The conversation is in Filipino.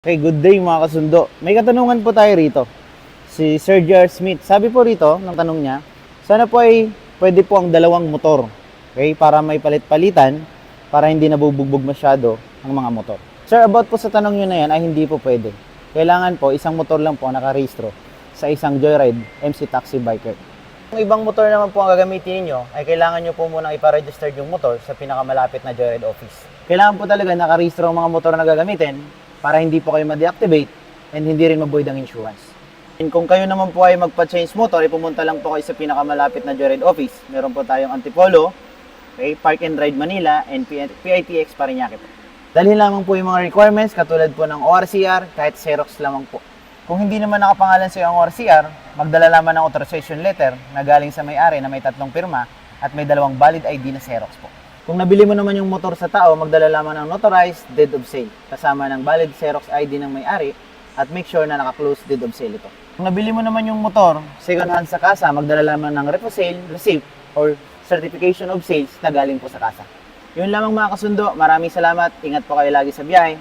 Okay, good day mga kasundo. May katanungan po tayo rito. Si Sir J.R. Smith. Sabi po rito, ng tanong niya, sana po ay pwede po ang dalawang motor. Okay, para may palit-palitan, para hindi nabubugbog masyado ang mga motor. Sir, about po sa tanong niyo na yan ay hindi po pwede. Kailangan po, isang motor lang po ang nakarehistro sa isang Joyride MC Taxi Biker. Kung ibang motor naman po ang gagamitin ninyo, ay kailangan nyo po munang iparegister yung motor sa pinakamalapit na Joyride office. Kailangan po talaga nakarehistro ang mga motor na gagamitin para hindi po kayo ma-deactivate and hindi rin maboid ang insurance. And kung kayo naman po ay magpa-change motor, ay pumunta lang po kayo sa pinakamalapit na Joyride office. Meron po tayong Antipolo, okay, Park and Ride Manila, and PITX Parañaque po. Dalhin lamang po yung mga requirements katulad po ng ORCR, kahit Xerox lamang po. Kung hindi naman nakapangalan sa iyo ang ORCR, magdala lamang ng authorization letter na galing sa may-ari na may tatlong pirma at may dalawang valid ID na Xerox po. Kung nabili mo naman yung motor sa tao, magdala lamang ng notarized deed of sale kasama ng valid Xerox ID ng may-ari at make sure na naka-close deed of sale ito. Kung nabili mo naman yung motor second hand sa kasa, magdala lamang ng repo sale, receipt, or certification of sales na galing po sa kasa. Yun lamang mga kasundo, maraming salamat, ingat po kayo lagi sa biyahe,